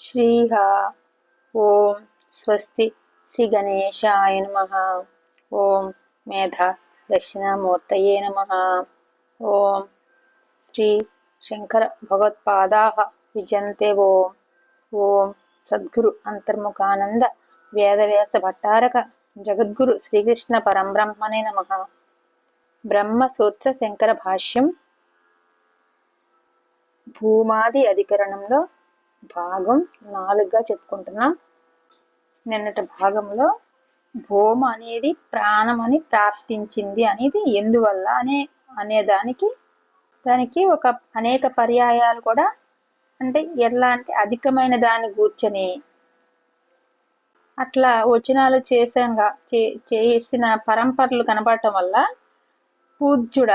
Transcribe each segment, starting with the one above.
శ్రీహ ఓం స్వస్తి. శ్రీ గణేశాయ నమ. ఓం మేధ దక్షిణామూర్తయే నమ. ఓం శ్రీ శంకర భగవత్పాదా విజయంతే ఓం. ఓం సద్గురు అంతర్ముఖానంద వేదవ్యాస భట్టారక జగద్గురు శ్రీకృష్ణ పరంబ్రహ్మనే నమ. బ్రహ్మసూత్ర శంకర భాష్యం భూమాది అధికరణంలో భాగం నాలుగుగా చెప్పుకుంటున్నాం. నిన్నటి భాగంలో భూమ అనేది ప్రాణం అని ప్రాప్తించింది అనేది ఎందువల్ల అనే అనే దానికి దానికి ఒక అనేక పర్యాయాలు కూడా అంటే ఎలా అంటే అధికమైన దాన్ని కూర్చొని అట్లా వచనాలు చేసాంగా చేసిన పరంపరలు కనబడటం వల్ల పూజ్యుడ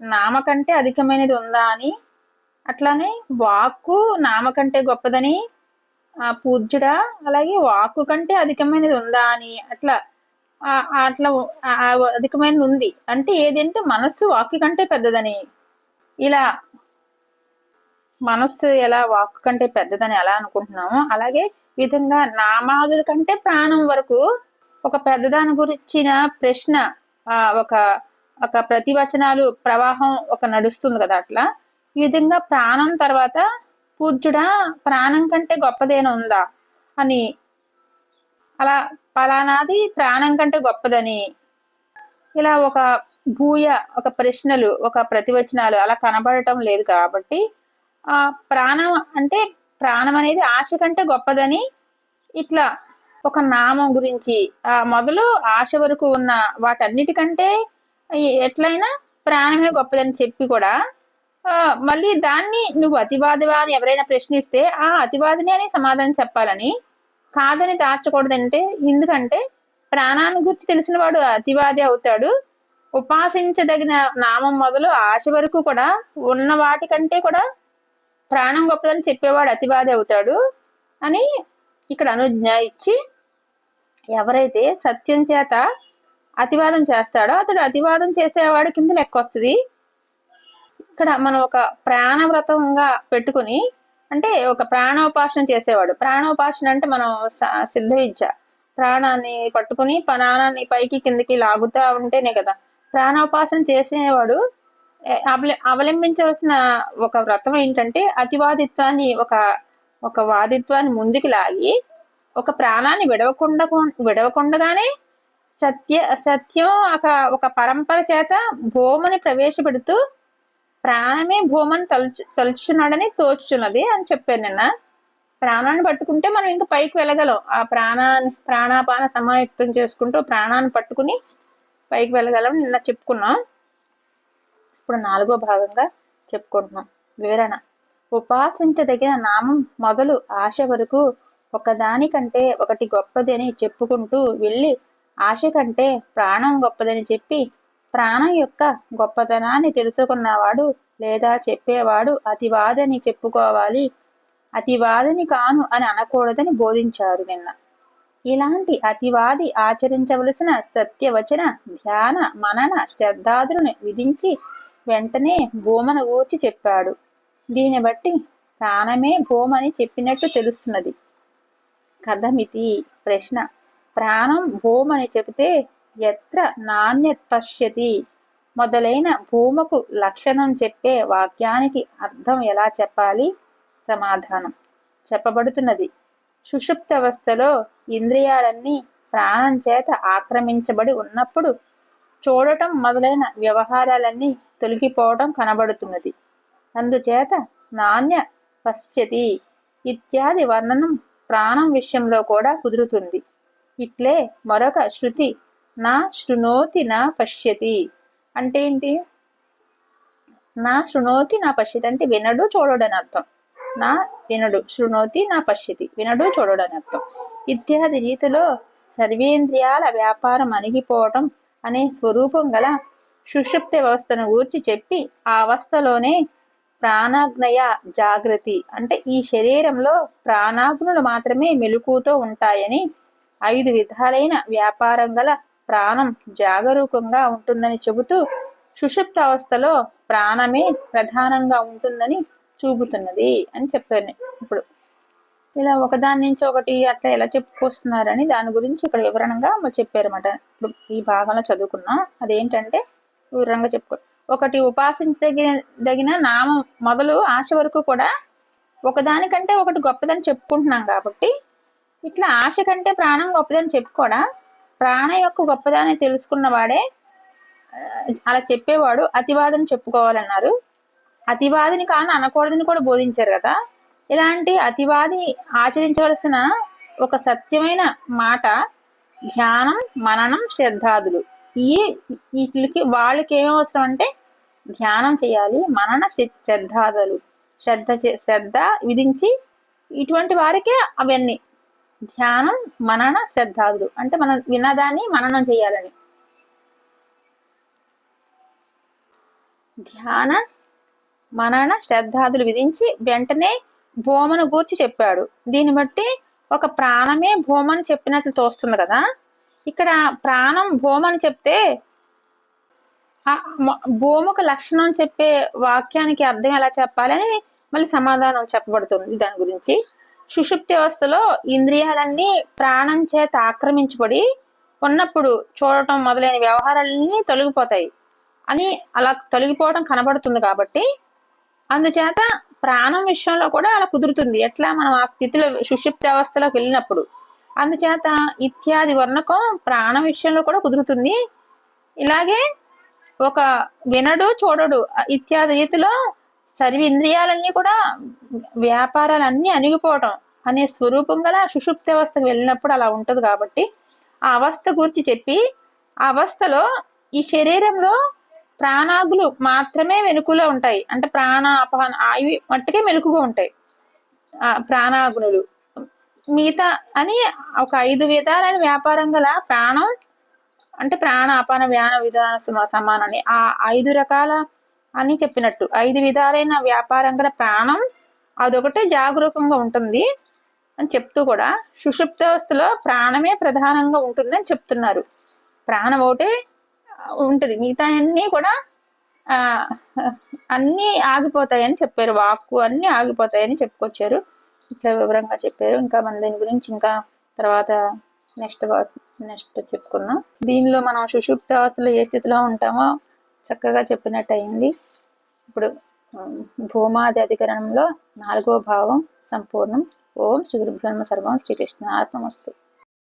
నామకంటే అధికమైనది ఉందా అని అట్లానే వాక్కు నామకంటే గొప్పదని ఆ పూజ్యుడా అలాగే వాక్కు కంటే అధికమైనది ఉందా అని అట్లా అట్లా అధికమైనది ఉంది. అంటే ఏదంటే మనస్సు వాక్కు కంటే పెద్దదని. ఇలా మనస్సు ఎలా వాక్కు కంటే పెద్దదని ఎలా అనుకుంటున్నామో. అలాగే విధంగా నామాదుల కంటే ప్రాణం వరకు ఒక పెద్దదాని గురించిన ప్రశ్న ఒక ఒక ప్రతివచనాలు ప్రవాహం ఒక నడుస్తుంది కదా అట్లా. ఈ విధంగా ప్రాణం తర్వాత పూజ్యుడా ప్రాణం కంటే గొప్పదేనా ఉందా అని. అలా పలానాది ప్రాణం కంటే గొప్పదని. ఇలా ఒక భూయ ఒక ప్రశ్నలు ఒక ప్రతివచనాలు అలా కనబడటం లేదు కాబట్టి ఆ ప్రాణం అంటే ప్రాణం అనేది ఆశ కంటే గొప్పదని ఇట్లా ఒక నామం గురించి ఆ మొదలు ఆశ వరకు ఉన్న వాటన్నిటికంటే ఎట్లయినా ప్రాణమే గొప్పదని చెప్పి కూడా మళ్ళీ దాన్ని నువ్వు అతివాదివా అని ఎవరైనా ప్రశ్నిస్తే ఆ అతివాదిని అని సమాధానం చెప్పాలని. కాదని దాచకూడదంటే ఎందుకంటే ప్రాణాన్ని గురించి తెలిసిన వాడు అతివాది అవుతాడు. ఉపాసించదగిన నామం మొదలు ఆశ వరకు కూడా ఉన్న వాటికంటే కూడా ప్రాణం గొప్పదని చెప్పేవాడు అతివాది అవుతాడు అని ఇక్కడ అనుజ్ఞ ఇచ్చి ఎవరైతే సత్యం చేత అతివాదం చేస్తాడో అతడు అతివాదం చేసేవాడు కింద లెక్క వస్తుంది. ఇక్కడ మనం ఒక ప్రాణవ్రతంగా పెట్టుకుని అంటే ఒక ప్రాణోపాసన చేసేవాడు. ప్రాణోపాసన అంటే మనం సిద్ధ విద్య ప్రాణాన్ని పట్టుకుని ప్రాణాన్ని పైకి కిందకి లాగుతా ఉంటేనే కదా. ప్రాణోపాసన చేసేవాడు అవలంబించవలసిన ఒక వ్రతం ఏంటంటే అతివాదిత్వాన్ని ఒక ఒక వాదిత్వాన్ని ముందుకు లాగి ఒక ప్రాణాన్ని విడవకుండా విడవకుండగానే సత్య సత్యం ఒక ఒక పరంపర చేత భూమని ప్రవేశపెడుతూ ప్రాణమే భూమని తలుచు తలుచున్నాడని తోచున్నది అని చెప్పాను నిన్న. ప్రాణాన్ని పట్టుకుంటే మనం ఇంకా పైకి వెళ్ళగలం. ఆ ప్రాణాన్ని ప్రాణాపాన సమాయుక్తం చేసుకుంటూ ప్రాణాన్ని పట్టుకుని పైకి వెళ్ళగలం నిన్న చెప్పుకున్నాం. ఇప్పుడు నాలుగో భాగంగా చెప్పుకుంటున్నాం. వివరణ. ఉపాసించదగిన నామం మొదలు ఆశ వరకు ఒకదానికంటే ఒకటి గొప్పదని చెప్పుకుంటూ వెళ్ళి ఆశ కంటే ప్రాణం గొప్పదని చెప్పి ప్రాణం యొక్క గొప్పతనాన్ని తెలుసుకున్నవాడు లేదా చెప్పేవాడు అతివాదని చెప్పుకోవాలి. అతివాదని కాను అని అనకూడదని బోధించారు నిన్న. ఇలాంటి అతివాది ఆచరించవలసిన సత్యవచన ధ్యాన మనన శ్రద్ధాదులను విధించి వెంటనే భూమను ఊర్చి చెప్పాడు. దీన్ని బట్టి ప్రాణమే భూమని చెప్పినట్టు తెలుస్తున్నది. కథమితి ప్రశ్న. ప్రాణం భూమని చెబితే ఎత్ర నాణ్యత్ పశ్యతి మొదలైన భూమకు లక్షణం చెప్పే వాక్యానికి అర్థం ఎలా చెప్పాలి? సమాధానం. చెప్పబడుతున్నది. సుషుప్త అవస్థలో ఇంద్రియాలన్నీ ప్రాణం చేత ఆక్రమించబడి ఉన్నప్పుడు చూడటం మొదలైన వ్యవహారాలన్నీ తొలగిపోవటం కనబడుతున్నది. అందుచేత నాణ్య పశ్యతి ఇత్యాది వర్ణనం ప్రాణం విషయంలో కూడా కుదురుతుంది. ఇట్లే మరొక శృతి నా శృణోతి నా పశ్యతి. అంటే ఏంటి? నా శృణోతి నా పశ్యతి. అంటే వినడు చూడడు అని అర్థం. నా వినడు శృణోతి నా పశ్యతి. వినడు చూడడు అని అర్థం. ఇత్యాది రీతిలో సర్వేంద్రియాల వ్యాపారం అణిగిపోవటం అనే స్వరూపం గల సుషుప్తి వ్యవస్థను గూర్చి చెప్పి ఆ అవస్థలోనే ప్రాణాగ్నయ జాగృతి అంటే ఈ శరీరంలో ప్రాణాగ్నులు మాత్రమే మెలుకుతో ఉంటాయని ఐదు విధాలైన వ్యాపారం గల ప్రాణం జాగరూకంగా ఉంటుందని చెబుతూ సుషుప్త అవస్థలో ప్రాణమే ప్రధానంగా ఉంటుందని చూపుతున్నది అని చెప్పాను ఇప్పుడు ఇలా ఒకదాని నుంచి ఒకటి అట్లా ఎలా చెప్పుకొస్తున్నారని దాని గురించి ఇక్కడ వివరణగా చెప్పారన్నమాట. ఇప్పుడు ఈ భాగంలో చదువుకున్నాం అదేంటంటే వివరంగా చెప్పుకో ఒకటి ఉపాసించదగిన దగిన నామం మొదలు ఆశ వరకు కూడా ఒకదానికంటే ఒకటి గొప్పదని చెప్పుకుంటున్నాం కాబట్టి ఇట్లా ఆశ కంటే ప్రాణం గొప్పదని చెప్పుకోడా ప్రాణ యొక్క గొప్పదాన్ని తెలుసుకున్న వాడే అలా చెప్పేవాడు అతివాదని చెప్పుకోవాలన్నారు. అతివాదిని కాను అనకూడదని కూడా బోధించారు కదా. ఇలాంటి అతివాది ఆచరించవలసిన ఒక సత్యమైన మాట ధ్యానం మననం శ్రద్ధాదులు. ఈ వీటికి వాళ్ళకి ఏం అవసరం అంటే ధ్యానం చేయాలి మనన శ్రద్ధాదులు. శ్రద్ధ శ్రద్ధ విధించి ఇటువంటి వారికే అవన్నీ ధ్యానం మనన శ్రద్ధాదులు అంటే మనం విన్నదాన్ని మననం చేయాలని. ధ్యాన మనన శ్రద్ధాదులు విధించి వెంటనే భూమను గూర్చి చెప్పాడు. దీన్ని బట్టి ఒక ప్రాణమే భూమని చెప్పినట్లు తోస్తుంది కదా. ఇక్కడ ప్రాణం భూమని చెప్తే భూముకు లక్షణం చెప్పే వాక్యానికి అర్థం ఎలా చెప్పాలని మళ్ళీ సమాధానం చెప్పబడుతుంది దాని గురించి. సుషుప్తి అవస్థలో ఇంద్రియాలన్నీ ప్రాణం చేత ఆక్రమించబడి ఉన్నప్పుడు చూడటం మొదలైన వ్యవహారాలన్నీ తొలగిపోతాయి. అని అలా తొలగిపోవడం కనబడుతుంది కాబట్టి అందుచేత ప్రాణం విషయంలో కూడా అలా కుదురుతుంది. ఎట్లా మనం ఆ స్థితిలో సుషిప్త అవస్థలోకి వెళ్ళినప్పుడు. అందుచేత ఇత్యాది వర్ణకం ప్రాణం విషయంలో కూడా కుదురుతుంది. ఇలాగే ఒక వినడు చూడడు ఇత్యాది రీతిలో సర్వ ఇంద్రియాలన్నీ కూడా వ్యాపారాలన్నీ అణిగిపోవటం అనే స్వరూపం గల సుషుప్తి అవస్థకు వెళ్ళినప్పుడు అలా ఉంటుంది కాబట్టి ఆ అవస్థ గురించి చెప్పి ఆ అవస్థలో ఈ శరీరంలో ప్రాణాగులు మాత్రమే వెనుకలో ఉంటాయి. అంటే ప్రాణ అపహన మట్టుకే మెలుకుగా ఉంటాయి. ప్రాణాగునులు మిగతా అని ఒక ఐదు విధాలైన వ్యాపారం గల ప్రాణం అంటే ప్రాణ అపాన వ్యాన విధాన సమానని ఆ ఐదు రకాల అని చెప్పినట్టు. ఐదు విధాలైన వ్యాపారం గల ప్రాణం అదొకటే జాగరూకంగా ఉంటుంది అని చెప్తూ కూడా సుషుప్తావస్థలో ప్రాణమే ప్రధానంగా ఉంటుంది అని చెప్తున్నారు. ప్రాణం ఒకటే ఉంటుంది. మిగతా అన్నీ కూడా ఆ అన్నీ ఆగిపోతాయని చెప్పారు. వాక్కు అన్నీ ఆగిపోతాయని చెప్పుకొచ్చారు. ఇట్లా వివరంగా చెప్పారు. ఇంకా మన దీని గురించి ఇంకా తర్వాత నెక్స్ట్ నెక్స్ట్ చెప్పుకున్నాం దీనిలో మనం సుషుప్త అవస్థలో ఏ స్థితిలో ఉంటామో చక్కగా చెప్పినట్టు అయింది ఇప్పుడు భూమాది అధికరణంలో నాలుగో భావం సంపూర్ణం. ఓం శ్రీ గురుభ్రహ్మ సర్వం శ్రీకృష్ణ అర్పణమస్తు